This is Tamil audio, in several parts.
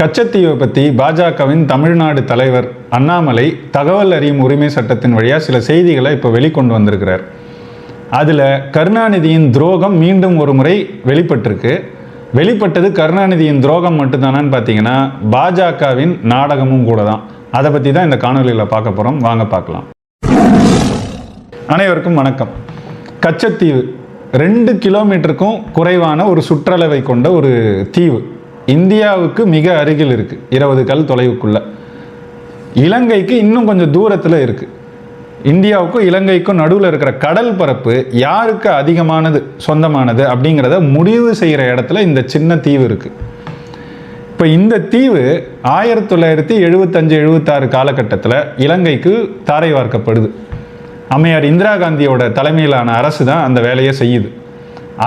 கச்சத்தீவை பற்றி பாஜகவின் தமிழ்நாடு தலைவர் அண்ணாமலை தகவல் அறியும் உரிமை சட்டத்தின் வழியாக சில செய்திகளை இப்போ வெளிக்கொண்டு வந்திருக்கிறார். அதில் கருணாநிதியின் துரோகம் மீண்டும் ஒரு முறை வெளிப்பட்டிருக்கு. வெளிப்பட்டது கருணாநிதியின் துரோகம் மட்டும்தானான்னு பார்த்தீங்கன்னா பாஜகவின் நாடகமும் கூட தான் அதை பற்றி தான் இந்த காணொலியில் பார்க்க போகிறோம் வாங்க பார்க்கலாம். அனைவருக்கும் வணக்கம். கச்சத்தீவு ரெண்டு கிலோமீட்டருக்கும் குறைவான ஒரு சுற்றளவை கொண்ட ஒரு தீவு. இந்தியாவுக்கு மிக அருகில் இருக்குது இருபது கல் தொலைவுக்குள்ள. இலங்கைக்கு இன்னும் கொஞ்சம் தூரத்தில் இருக்குது இந்தியாவுக்கும் இலங்கைக்கும் நடுவில் இருக்கிற கடல் பரப்பு யாருக்கு அதிகமானது சொந்தமானது அப்படிங்கிறத முடிவு செய்கிற இடத்துல இந்த சின்ன தீவு இருக்குது இப்போ இந்த தீவு ஆயிரத்தி தொள்ளாயிரத்தி எழுபத்தஞ்சு எழுபத்தாறு காலகட்டத்தில் இலங்கைக்கு தாரை வார்க்கப்படுது. அம்மையார் இந்திரா காந்தியோட தலைமையிலான அரசு தான் அந்த வேலையை செய்யுது.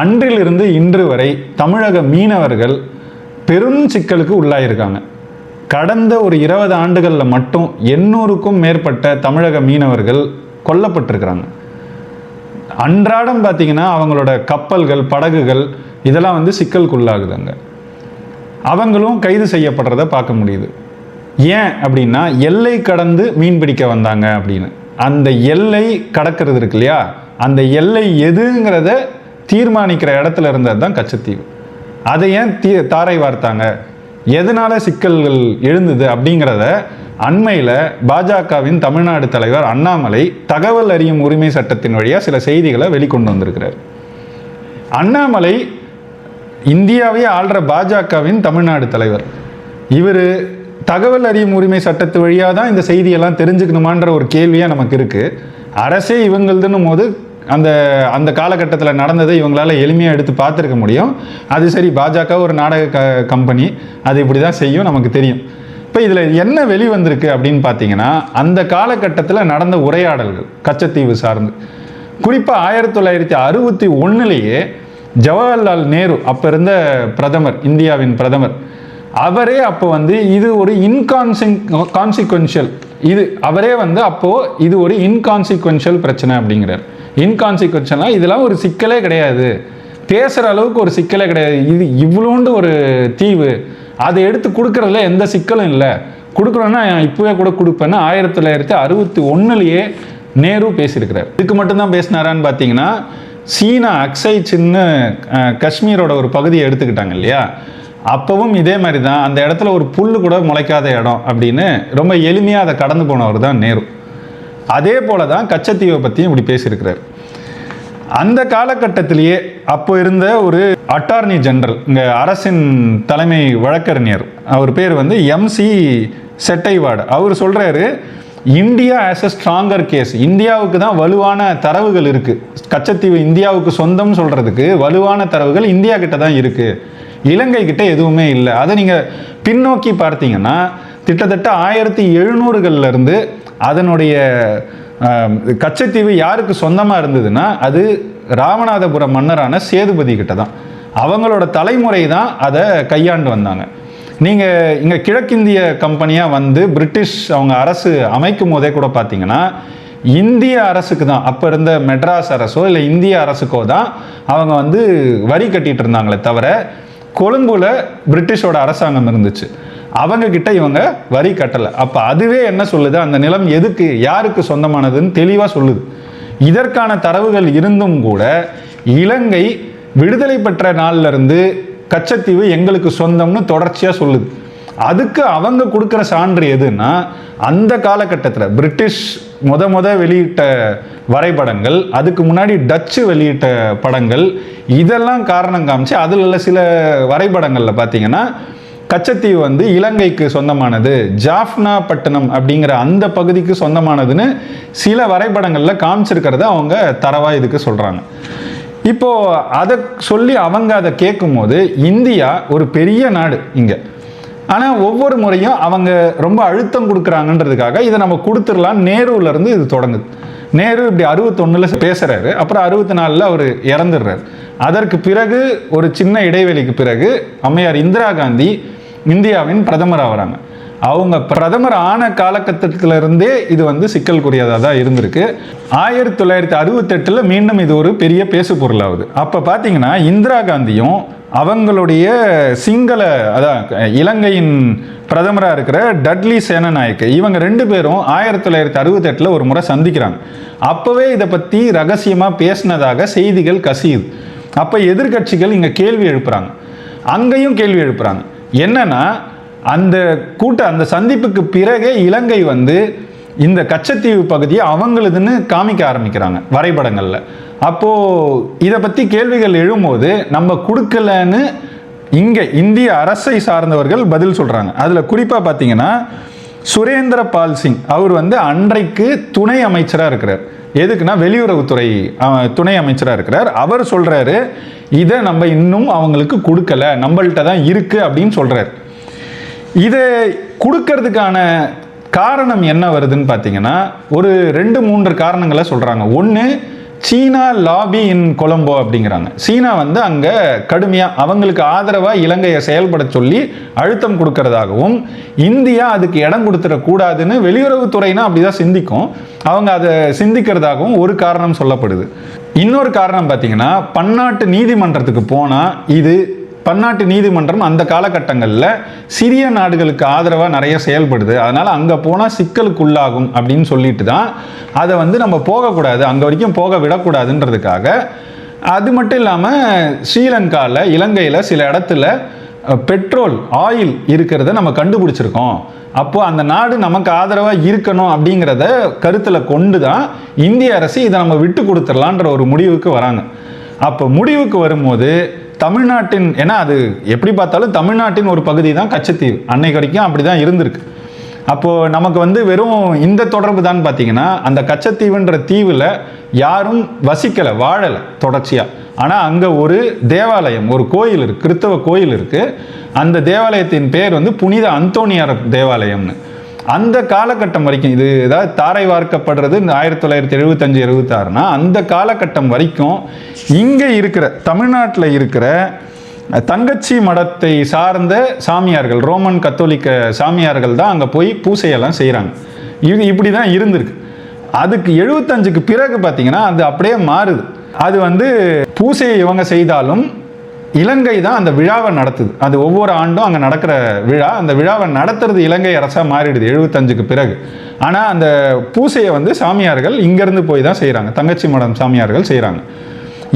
அன்றிலிருந்து இன்று வரை தமிழக மீனவர்கள் பெரும் சிக்கலுக்கு உள்ளாயிருக்காங்க. கடந்த ஒரு இருபது ஆண்டுகளில் மட்டும் எண்ணூறுக்கும் மேற்பட்ட தமிழக மீனவர்கள் கொல்லப்பட்டிருக்கிறாங்க. அன்றாடம் பார்த்தீங்கன்னா அவங்களோட கப்பல்கள் படகுகள் இதெல்லாம் வந்து சிக்கலுக்குள்ளாகுதுங்க. அவங்களும் கைது செய்யப்படுறத பார்க்க முடியுது. ஏன் அப்படின்னா எல்லை கடந்து மீன் பிடிக்க வந்தாங்க அப்படின்னு. அந்த எல்லை கடக்கிறது இருக்கு இல்லையா? அந்த எல்லை எதுங்கிறத தீர்மானிக்கிற இடத்துல இருந்தது தான் கச்சத்தீவு. அதை ஏன் தீ தாரை வார்த்தாங்க? எதனால சிக்கல்கள் எழுந்தது அப்படிங்கிறத அண்மையில் பாஜகவின் தமிழ்நாடு தலைவர் அண்ணாமலை தகவல் அறியும் உரிமை சட்டத்தின் வழியாக சில செய்திகளை வெளிக்கொண்டு வந்திருக்கிறார். அண்ணாமலை இந்தியாவே ஆள்ற பாஜகவின் தமிழ்நாடு தலைவர். இவர் தகவல் அறியும் உரிமை சட்டத்து வழியாக தான் இந்த செய்தியெல்லாம் தெரிஞ்சுக்கணுமான்ற ஒரு கேள்வியாக நமக்கு இருக்குது அரசே இவங்களதுன்னும் போது அந்த அந்த காலகட்டத்தில் நடந்ததை இவங்களால் எளிமையாக எடுத்து பார்த்துருக்க முடியும். அது சரி பாஜக ஒரு நாடக க கம்பெனி. அது இப்படி தான் செய்யும் நமக்கு தெரியும். இப்போ இதில் என்ன வெளிவந்திருக்கு அப்படின்னு பார்த்தீங்கன்னா அந்த காலகட்டத்தில் நடந்த உரையாடல்கள் கச்சத்தீவு சார்ந்து. குறிப்பாக ஆயிரத்தி தொள்ளாயிரத்தி அறுபத்தி ஒன்றுலேயே ஜவஹர்லால் நேரு அப்போ இருந்த பிரதமர் இந்தியாவின் பிரதமர் அவரே அப்போ வந்து இது ஒரு இன்கான்சிங் கான்சிக்வென்ஷியல் இது அவரே வந்து அப்போது இது ஒரு இன்கான்சிக்வன்ஷியல் பிரச்சனை அப்படிங்கிறார். இன்கான்சிக்வன்ஷியல்னால் இதெல்லாம் ஒரு சிக்கலே கிடையாது. பேசுகிற அளவுக்கு ஒரு சிக்கலே கிடையாது. இது இவ்வளோண்டு ஒரு தீவு. அதை எடுத்து கொடுக்குறதுல எந்த சிக்கலும் இல்லை. கொடுக்குறோன்னா இப்போவே கூட கொடுப்பேன்னு ஆயிரத்தி தொள்ளாயிரத்தி அறுபத்தி ஒன்றுலேயே நேரு பேசியிருக்கிறார். இதுக்கு மட்டும்தான் பேசினாரான்னு பார்த்தீங்கன்னா சீனா அக்ஸை சின்ன காஷ்மீரோட ஒரு பகுதியை எடுத்துக்கிட்டாங்க இல்லையா? அப்பவும் இதே மாதிரி தான் அந்த இடத்துல ஒரு புல்லு கூட முளைக்காத இடம் அப்படின்னு ரொம்ப எளிமையாக அதை கடந்து போனவர் தான் நேரு. அதே போல தான் கச்சத்தீவை பற்றியும் இப்படி பேசியிருக்கிறார். அந்த காலகட்டத்திலேயே அப்போ இருந்த ஒரு அட்டார்னி ஜெனரல் இங்கே அரசின் தலைமை வழக்கறிஞர். அவர் பேர் வந்து எம்சி செட்டைவாடு. அவர் சொல்கிறாரு India as a stronger case இந்தியாவுக்கு தான் வலுவான தரவுகள் இருக்குது கச்சத்தீவு இந்தியாவுக்கு சொந்தம் சொல்கிறதுக்கு வலுவான தரவுகள் இந்தியா கிட்ட தான் இருக்குது இலங்கை கிட்ட எதுவுமே இல்லை. அதை நீங்கள் பின்னோக்கி பார்த்தீங்கன்னா கிட்டத்தட்ட ஆயிரத்தி எழுநூறுகள்ல இருந்து அதனுடைய கச்சத்தீவு யாருக்கு சொந்தமாக இருந்ததுன்னா அது ராமநாதபுரம் மன்னரான சேதுபதி கிட்ட தான். அவங்களோட தலைமுறை தான் அதை கையாண்டு வந்தாங்க. நீங்கள் இங்கே கிழக்கிந்திய கம்பெனியாக வந்து பிரிட்டிஷ் அவங்க அரசு அமைக்கும் போதே கூட பார்த்தீங்கன்னா இந்திய அரசுக்கு தான் அப்போ இருந்த மெட்ராஸ் அரசோ இல்லை இந்திய அரசுக்கோ தான் அவங்க வந்து வரி கட்டிட்டு இருந்தாங்களே தவிர கொழும்புல பிரிட்டிஷோட அரசாங்கம் இருந்துச்சு. அவங்க கிட்ட இவங்க வரி கட்டலை. அப்போ அதுவே என்ன சொல்லுது? அந்த நிலம் எதுக்கு யாருக்கு சொந்தமானதுன்னு தெளிவாக சொல்லுது. இதற்கான தரவுகள் இருந்தும் கூட இலங்கை விடுதலை பெற்ற நாள்லேருந்து கச்சத்தீவு எங்களுக்கு சொந்தம்னு தொடர்ச்சியாக சொல்லுது. அதுக்கு அவங்க கொடுக்குற சான்று எதுன்னா அந்த காலகட்டத்தில் பிரிட்டிஷ் முத முத வெளியிட்ட வரைபடங்கள் அதுக்கு முன்னாடி டச்சு வெளியிட்ட படங்கள் இதெல்லாம் காரணம் காமிச்சு அதில் உள்ள சில வரைபடங்களில் பார்த்தீங்கன்னா கச்சத்தீவு வந்து இலங்கைக்கு சொந்தமானது ஜாஃப்னா பட்டணம் அப்படிங்கிற அந்த பகுதிக்கு சொந்தமானதுன்னு சில வரைபடங்களில் காமிச்சிருக்கிறத அவங்க தரவாக இதுக்கு சொல்கிறாங்க இப்போ அதை சொல்லி அவங்க அதை கேட்கும்போது இந்தியா ஒரு பெரிய நாடு இங்கே. ஆனால் ஒவ்வொரு முறையும் அவங்க ரொம்ப அழுத்தம் கொடுக்குறாங்கன்றதுக்காக இதை நம்ம கொடுத்துடலாம். நேருலருந்து இது தொடங்குது. நேரு இப்படி அறுபத்தொன்னில் பேசுகிறாரு அப்புறம் அறுபத்தி நாலில் அவர் இறந்துடுறாரு. அதற்கு பிறகு ஒரு சின்ன இடைவெளிக்கு பிறகு அம்மையார் இந்திரா காந்தி இந்தியாவின் பிரதமர் ஆகுறாங்க. அவங்க பிரதமர் ஆன காலகட்டத்திலிருந்தே இது வந்து சிக்கல்குரியதாக தான் இருந்திருக்கு. ஆயிரத்தி தொள்ளாயிரத்தி அறுபத்தெட்டில் மீண்டும் இது ஒரு பெரிய பேசு பொருளாகுது அப்போ பார்த்தீங்கன்னா இந்திரா காந்தியும் அவங்களுடைய சிங்கள அதான் இலங்கையின் பிரதமராக இருக்கிற டட்லி சேனநாயக்கு. இவங்க ரெண்டு பேரும் ஆயிரத்தி தொள்ளாயிரத்தி அறுபத்தெட்டில் ஒரு முறை சந்திக்கிறாங்க. அப்போவே இதை பற்றி ரகசியமாக பேசினதாக செய்திகள் கசியுது. அப்போ எதிர்க்கட்சிகள் இங்கே கேள்வி எழுப்புறாங்க. அங்கேயும் கேள்வி எழுப்புறாங்க. என்னன்னா அந்த கூட்ட அந்த சந்திப்புக்கு பிறகே இலங்கை வந்து இந்த கச்சத்தீவு பகுதியை அவங்களுதுன்னு காமிக்க ஆரம்பிக்கிறாங்க வரைபடங்களில். அப்போது இதை பற்றி கேள்விகள் எழும்போது நம்ம கொடுக்கலன்னு இங்கே இந்திய அரசை சார்ந்தவர்கள் பதில் சொல்கிறாங்க அதில் குறிப்பாக பார்த்தீங்கன்னா சுரேந்திர பால் சிங் அவர் வந்து அன்றைக்கு துணை அமைச்சராக இருக்கிறார். எதுக்குன்னா வெளியுறவுத்துறை துணை அமைச்சராக இருக்கிறார். அவர் சொல்கிறாரு இதை நம்ம இன்னும் அவங்களுக்கு கொடுக்கல நம்மள்கிட்ட தான் இருக்குது அப்படின்னு சொல்கிறார் இதை கொடுக்கறதுக்கான காரணம் என்ன வருதுன்னு பார்த்தீங்கன்னா ஒரு ரெண்டு மூன்று காரணங்களை சொல்கிறாங்க ஒன்று சீனா லாபி இன் கொலம்போ அப்படிங்கிறாங்க. சீனா வந்து அங்கே கடுமையாக அவங்களுக்கு ஆதரவாக இலங்கையை செயல்பட சொல்லி அழுத்தம் கொடுக்கறதாகவும் இந்தியா அதுக்கு இடம் கொடுத்துடக்கூடாதுன்னு வெளியுறவுத்துறைனா அப்படிதான் சிந்திக்கும். அவங்க அதை சிந்திக்கிறதாகவும் ஒரு காரணம் சொல்லப்படுது. இன்னொரு காரணம் பார்த்தீங்கன்னா பன்னாட்டு நீதிமன்றத்துக்கு போனால் இது பன்னாட்டு நீதிமன்றம் அந்த காலகட்டங்களில் சிறிய நாடுகளுக்கு ஆதரவாக நிறைய செயல்படுது. அதனால் அங்கே போனால் சிக்கலுக்குள்ளாகும் அப்படின்னு சொல்லிட்டு தான் அதை வந்து நம்ம போகக்கூடாது. அங்கே வரைக்கும் போக விடக்கூடாதுன்றதுக்காக. அது மட்டும் இல்லாமல் ஸ்ரீலங்காவில் இலங்கையில் சில இடத்துல பெட்ரோல் ஆயில் இருக்கிறத நம்ம கண்டுபிடிச்சிருக்கோம். அப்போது அந்த நாடு நமக்கு ஆதரவாக இருக்கணும் அப்படிங்கிறத கருத்தில் கொண்டு தான் இந்திய அரசு இதை நம்ம விட்டு கொடுத்துடலான்ற ஒரு முடிவுக்கு வராங்க. அப்போ முடிவுக்கு வரும்போது தமிழ்நாட்டின் ஏன்னா அது எப்படி பார்த்தாலும் தமிழ்நாட்டின் ஒரு பகுதி தான் கச்சத்தீவு. அன்னைக்கு வரைக்கும் அப்படி தான் இருந்திருக்கு. அப்போது நமக்கு வந்து வெறும் இந்த தொடர்பு தான் பார்த்தீங்கன்னா அந்த கச்சத்தீவுன்ற தீவில் யாரும் வசிக்கலை வாழலை தொடர்ச்சியாக ஆனால் அங்கே ஒரு தேவாலயம் ஒரு கோயில் இருக்குது கிறிஸ்தவ கோயில் இருக்குது அந்த தேவாலயத்தின் பேர் வந்து புனித அந்தோனியார் தேவாலயம்னு. அந்த காலகட்டம் வரைக்கும் இது ஏதாவது தாரை வார்க்கப்படுறது இந்த ஆயிரத்தி தொள்ளாயிரத்தி எழுபத்தஞ்சு எழுபத்தாறுனா அந்த காலகட்டம் வரைக்கும் இங்கே இருக்கிற தமிழ்நாட்டில் இருக்கிற தங்கச்சி மடத்தை சார்ந்த சாமியார்கள் ரோமன் கத்தோலிக்க சாமியார்கள் தான் அங்கே போய் பூசையெல்லாம் செய்கிறாங்க இது இப்படி தான் இருந்திருக்கு. அதுக்கு எழுபத்தஞ்சுக்கு பிறகு பார்த்தீங்கன்னா அது அப்படியே மாறுது. அது வந்து பூசையை இவங்க செய்தாலும் இலங்கை தான் அந்த விழாவை நடத்துது. அது ஒவ்வொரு ஆண்டும் அங்கே நடக்கிற விழா. அந்த விழாவை நடத்துறது இலங்கை அரசாக மாறிடுது எழுபத்தஞ்சுக்கு பிறகு. ஆனால் அந்த பூசையை வந்து சாமியார்கள் இங்கேருந்து போய் தான் செய்கிறாங்க தங்கச்சி மடம் சாமியார்கள் செய்கிறாங்க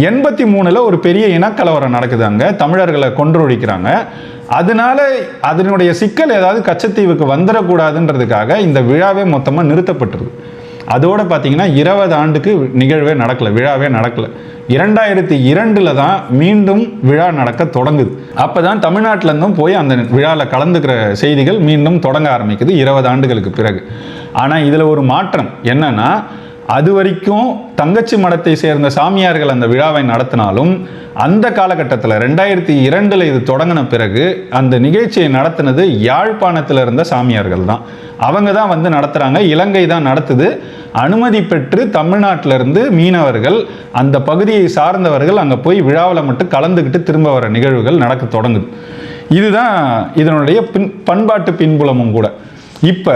எண்பத்தி மூணில் ஒரு பெரிய இனக்கலவரம் நடக்குது அங்கே. தமிழர்களை கொன்றொழிக்கிறாங்க. அதனால அதனுடைய சிக்கல் ஏதாவது கச்சத்தீவுக்கு வந்துடக்கூடாதுன்றதுக்காக இந்த விழாவே மொத்தமாக நிறுத்தப்பட்டுருது. அதோடு பார்த்தீங்கன்னா இருபது ஆண்டுக்கு நிகழ்வே நடக்கல விழாவே நடக்கலை. இரண்டாயிரத்தி இரண்டில் தான் மீண்டும் விழா நடக்க தொடங்குது. அப்போ தான் தமிழ்நாட்டிலேருந்தும் போய் அந்த விழாவில் கலந்துக்கிற செய்திகள் மீண்டும் தொடங்க ஆரம்பிக்குது இருபது ஆண்டுகளுக்கு பிறகு. ஆனால் இதில் ஒரு மாற்றம் என்னென்னா அது வரைக்கும் தங்கச்சி மடத்தை சேர்ந்த சாமியார்கள் அந்த விழாவை நடத்தினாலும் அந்த காலகட்டத்தில் ரெண்டாயிரத்தி இரண்டில் இது தொடங்கின பிறகு அந்த நிகழ்ச்சியை நடத்தினது யாழ்ப்பாணத்தில் இருந்த சாமியார்கள் தான். அவங்க தான் வந்து நடத்துகிறாங்க இலங்கை தான் நடத்துது. அனுமதி பெற்று தமிழ்நாட்டிலிருந்து மீனவர்கள் அந்த பகுதியை சார்ந்தவர்கள் அங்கே போய் விழாவில் மட்டும் கலந்துக்கிட்டு திரும்ப வர நிகழ்வுகள் நடக்க தொடங்குது. இதுதான் இதனுடைய பின் பண்பாட்டு பின்புலமும் கூட. இப்போ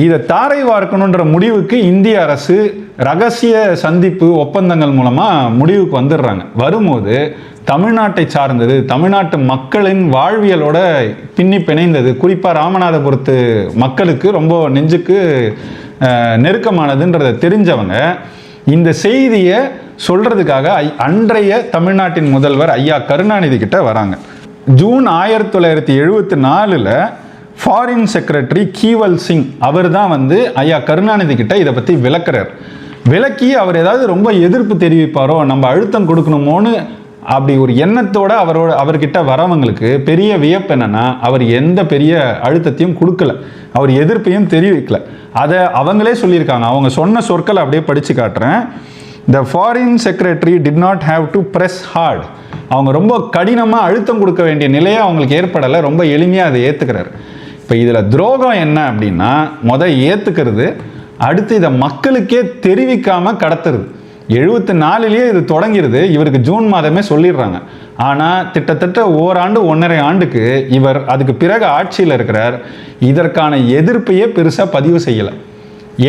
இதை தாரை வார்க்கணுன்ற முடிவுக்கு இந்திய அரசு ரகசிய சந்திப்பு ஒப்பந்தங்கள் மூலமாக முடிவுக்கு வந்துடுறாங்க. வரும்போது தமிழ்நாட்டை சார்ந்தது தமிழ்நாட்டு மக்களின் வாழ்வியலோட பின்னி பிணைந்தது. குறிப்பாக ராமநாதபுரத்து மக்களுக்கு ரொம்ப நெஞ்சுக்கு நெருக்கமானதுன்றத நெருக்கமானதுன்றதை தெரிஞ்சவங்க இந்த செய்தியை சொல்கிறதுக்காக ஐ- அன்றைய தமிழ்நாட்டின் முதல்வர் ஐயா கருணாநிதி கிட்ட வராங்க. ஜூன் ஆயிரத்தி தொள்ளாயிரத்தி எழுபத்தி நாலில் ஃபாரின் செக்ரட்டரி கீவல் சிங் அவர் தான் வந்து ஐயா கருணாநிதி கிட்ட இதை பற்றி விளக்குறார். விளக்கி அவர் ஏதாவது ரொம்ப எதிர்ப்பு தெரிவிப்பாரோ நம்ம அழுத்தம் கொடுக்கணுமோன்னு அப்படி ஒரு எண்ணத்தோட அவரோட அவர்கிட்ட வரவங்களுக்கு பெரிய வியப்பு என்னன்னா அவர் எந்த பெரிய அழுத்தத்தையும் கொடுக்கல. அவர் எதிர்ப்பையும் தெரிவிக்கல. அதை அவங்களே சொல்லியிருக்காங்க. அவங்க சொன்ன சொற்களை அப்படியே படித்து காட்டுறேன். The foreign secretary did not have to press hard அவங்க ரொம்ப கடினமாக அழுத்தம் கொடுக்க வேண்டிய நிலையை அவங்களுக்கு ஏற்படலை. ரொம்ப எளிமையாக அதை ஏற்றுக்கிறாரு இப்போ இதில் துரோகம் என்ன அப்படின்னா முதல் ஏற்றுக்கிறது அடுத்து இதை மக்களுக்கே தெரிவிக்காமல் கடத்துறது. எழுபத்தி நாலுலேயே இது தொடங்கிடுது இவருக்கு ஜூன் மாதமே சொல்லிடுறாங்க. ஆனால் கிட்டத்தட்ட ஓராண்டு ஒன்றரை ஆண்டுக்கு இவர் அதுக்கு பிறகு ஆட்சியில் இருக்கிறார். இதற்கான எதிர்ப்பையே பெருசாக பதிவு செய்யலை.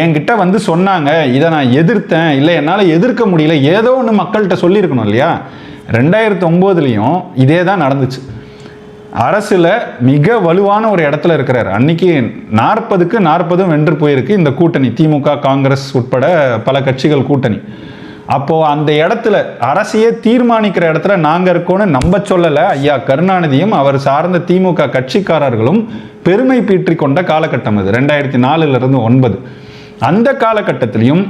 என்கிட்ட வந்து சொன்னாங்க இதை நான் எதிர்த்தேன். இல்லை என்னால் எதிர்க்க முடியல. ஏதோ ஒன்று மக்கள்கிட்ட சொல்லியிருக்கணும் இல்லையா? ரெண்டாயிரத்தி ஒம்போதுலேயும் இதே தான் நடந்துச்சு. அரசில் மிக வலுவான ஒரு இடத்துல இருக்கிறார். அன்னைக்கு நாற்பதுக்கு நாற்பதும் வென்று போயிருக்கு இந்த கூட்டணி. திமுக காங்கிரஸ் உட்பட பல கட்சிகள் கூட்டணி. அப்போது அந்த இடத்துல அரசையே தீர்மானிக்கிற இடத்துல நாங்கள் இருக்கோன்னு நம்ப சொல்லலை. ஐயா கருணாநிதியும் அவர் சார்ந்த திமுக கட்சிக்காரர்களும் பெருமை பீற்றி கொண்ட காலகட்டம் அது. ரெண்டாயிரத்தி நாலுலேருந்து ஒன்பது. அந்த காலகட்டத்திலையும்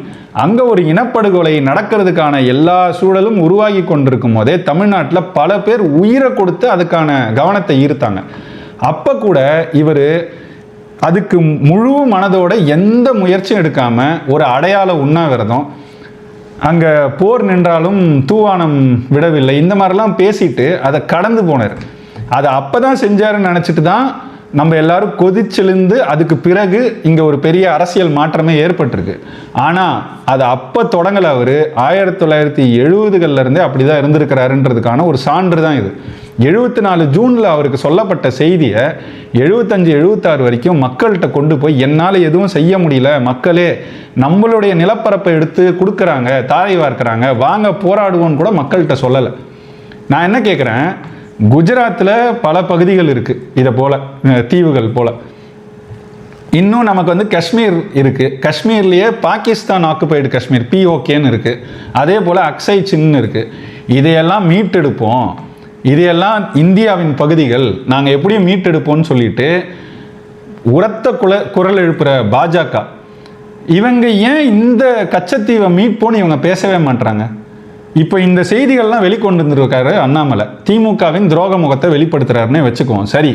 அங்கே ஒரு இனப்படுகொலை நடக்கிறதுக்கான எல்லா சூழலும் உருவாகி கொண்டிருக்கும் போதே தமிழ்நாட்டில் பல பேர் உயிரை கொடுத்து அதுக்கான கவனத்தை ஈர்த்தாங்க. அப்போ கூட இவர் அதுக்கு முழு மனதோட எந்த முயற்சியும் எடுக்காமல் ஒரு அடையாள உண்ணாவிரதம் அங்கே போர் நின்றாலும் தூவானம் விடவில்லை இந்த மாதிரிலாம் பேசிட்டு அதை கடந்து போனார். அதை அப்போ தான் செஞ்சாருன்னு நினச்சிட்டு தான் நம்ம எல்லாரும் கொதிச்செழுந்து அதுக்கு பிறகு இங்கே ஒரு பெரிய அரசியல் மாற்றமே ஏற்பட்டிருக்கு. ஆனால் அது அப்போ தொடங்கலை அவர். ஆயிரத்தி தொள்ளாயிரத்தி எழுபதுகள்லேருந்தே அப்படி தான் இருந்திருக்கிறாருன்றதுக்கான ஒரு சான்று தான் இது. எழுபத்தி நாலு ஜூனில் அவருக்கு சொல்லப்பட்ட செய்தியை எழுபத்தஞ்சு எழுபத்தாறு வரைக்கும் மக்கள்கிட்ட கொண்டு போய் என்னால் எதுவும் செய்ய முடியல. மக்களே நம்மளுடைய நிலப்பரப்பை எடுத்து கொடுக்குறாங்க தாரை வார்க்குறாங்க வாங்க போராடுவோன்னு கூட மக்கள்கிட்ட சொல்லலை. நான் என்ன கேட்குறேன் குஜராத்தில் பல பகுதிகள் இருக்குது இதை போல் தீவுகள் போல். இன்னும் நமக்கு வந்து காஷ்மீர் இருக்குது காஷ்மீர்லேயே பாகிஸ்தான் ஆக்குபைடு காஷ்மீர் பிஓகேன்னு இருக்குது அதே போல் அக்ஸை சின்னு இருக்குது இதையெல்லாம் மீட்டெடுப்போம். இதையெல்லாம் இந்தியாவின் பகுதிகள் நாங்கள் எப்படியும் மீட்டெடுப்போம்னு சொல்லிட்டு உரத்த குல குரல் எழுப்புகிற பாஜக. இவங்க ஏன் இந்த கச்சத்தீவை மீட்போன்னு இவங்க பேசவே மாட்றாங்க? இப்போ இந்த செய்திகள்லாம் வெளிக்கொண்டு இருந்திருக்காரு அண்ணாமலை. திமுகவின் துரோக முகத்தை வெளிப்படுத்துறாருன்னே வச்சுக்குவோம். சரி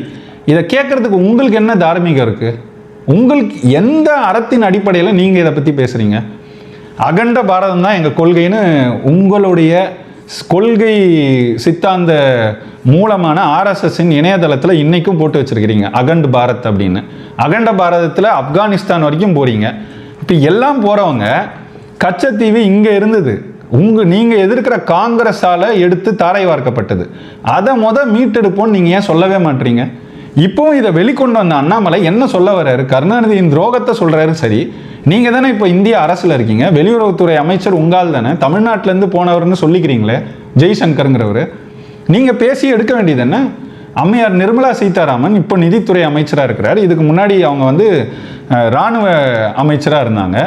இதை கேட்கறதுக்கு உங்களுக்கு என்ன தார்மீகம் இருக்குது உங்களுக்கு எந்த அறத்தின் அடிப்படையில் நீங்கள் இதை பற்றி பேசுகிறீங்க அகண்ட பாரதம் தான் எங்கள் கொள்கைன்னு உங்களுடைய கொள்கை சித்தாந்த மூலமான ஆர்எஸ்எஸ்ஸின் இணையதளத்தில் இன்றைக்கும் போட்டு வச்சிருக்கிறீங்க. அகண்ட் பாரத் அப்படின்னு. அகண்ட பாரதத்தில் ஆப்கானிஸ்தான் வரைக்கும் போகிறீங்க இப்போ எல்லாம் போகிறவங்க கச்சத்தீவு இங்கே இருந்தது. உங்கள் நீங்கள் எதிர்க்கிற காங்கிரஸால் எடுத்து தாரை வார்க்கப்பட்டது. அதை முத மீட்டெடுப்போம்னு நீங்கள் ஏன் சொல்லவே மாட்டீங்க? இப்போவும் இதை வெளிக்கொண்டு வந்த அண்ணாமலை என்ன சொல்ல வர்றாரு? கருணாநிதியின் துரோகத்தை சொல்கிறாரு சரி. நீங்கள் தானே இப்போ இந்திய அரசில் இருக்கீங்க. வெளியுறவுத்துறை அமைச்சர் உங்கால் தானே. தமிழ்நாட்டிலேருந்து போனவர்னு சொல்லிக்கிறீங்களே ஜெய்சங்கருங்கிறவர். நீங்கள் பேசி எடுக்க வேண்டியது என்ன? அம்மையார் நிர்மலா சீதாராமன் இப்போ நிதித்துறை அமைச்சராக இருக்கிறார். இதுக்கு முன்னாடி அவங்க வந்து இராணுவ ராணுவ அமைச்சராக இருந்தாங்க.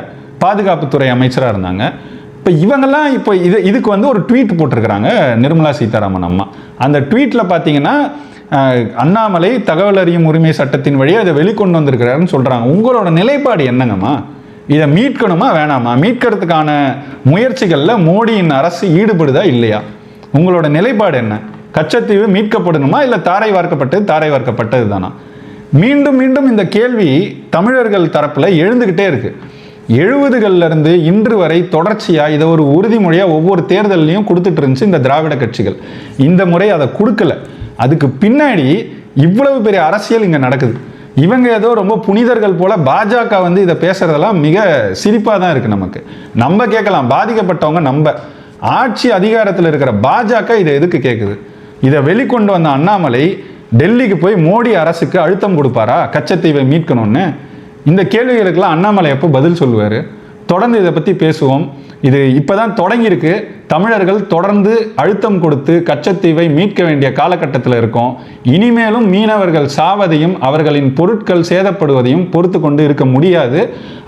பாதுகாப்புத்துறை அமைச்சராக இருந்தாங்க. இப்போ இவங்கெல்லாம் இப்போ இது இதுக்கு வந்து ஒரு ட்வீட் போட்டிருக்கிறாங்க நிர்மலா சீதாராமன் அம்மா. அந்த ட்வீட்டில் பார்த்தீங்கன்னா அண்ணாமலை தகவல் அறியும் உரிமை சட்டத்தின் வழியே அதை வெளிக்கொண்டு வந்திருக்கிறாருன்னு சொல்கிறாங்க உங்களோட நிலைப்பாடு என்னங்கம்மா? இதை மீட்கணுமா வேணாமா? மீட்கிறதுக்கான முயற்சிகளில் மோடியின் அரசு ஈடுபடுதா இல்லையா? உங்களோட நிலைப்பாடு என்ன? கச்சத்தீவு மீட்கப்படணுமா இல்லை தாரை வார்க்கப்பட்டது தாரை வார்க்கப்பட்டது தானா மீண்டும் மீண்டும் இந்த கேள்வி தமிழர்கள் தரப்பில் எழுந்துக்கிட்டே இருக்குது எழுபதுகள்லேருந்து இன்று வரை தொடர்ச்சியாக இதை ஒரு உறுதிமொழியாக ஒவ்வொரு தேர்தல்லையும் கொடுத்துட்டு இருந்துச்சு இந்த திராவிட கட்சிகள். இந்த முறை அதை கொடுக்கல. அதுக்கு பின்னாடி இவ்வளவு பெரிய அரசியல் இங்கே நடக்குது. இவங்க ஏதோ ரொம்ப புனிதர்கள் போல பாஜக வந்து இதை பேசுறதெல்லாம் மிக சிரிப்பாக தான் இருக்கு நமக்கு. நம்ம கேட்கலாம். பாதிக்கப்பட்டவங்க நம்ம. ஆட்சி அதிகாரத்தில் இருக்கிற பாஜக இதை எதுக்கு கேட்குது இதை வெளிக்கொண்டு வந்த அண்ணாமலை டெல்லிக்கு போய் மோடி அரசுக்கு அழுத்தம் கொடுப்பாரா? கச்சத்தீவை மீட்கணும்னு. இந்த கேள்விகளுக்கெல்லாம் அண்ணாமலை எப்போ பதில் சொல்லுவார்? தொடர்ந்து இதை பற்றி பேசுவோம். இது இப்போதான் தொடங்கியிருக்கு. தமிழர்கள் தொடர்ந்து அழுத்தம் கொடுத்து கச்சத்தீவை மீட்க வேண்டிய காலகட்டத்தில் இருக்கோம். இனிமேலும் மீனவர்கள் சாவதையும் அவர்களின் பொருட்கள் சேதப்படுவதையும் பொறுத்து கொண்டு இருக்க முடியாது.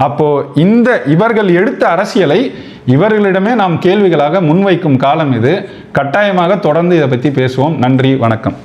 அப்போ இந்த இவர்கள் எடுத்த அரசியலை இவர்களிடமே நாம் கேள்விகளாக முன்வைக்கும் காலம் இது. கட்டாயமாக தொடர்ந்து இதை பற்றி பேசுவோம். நன்றி வணக்கம்.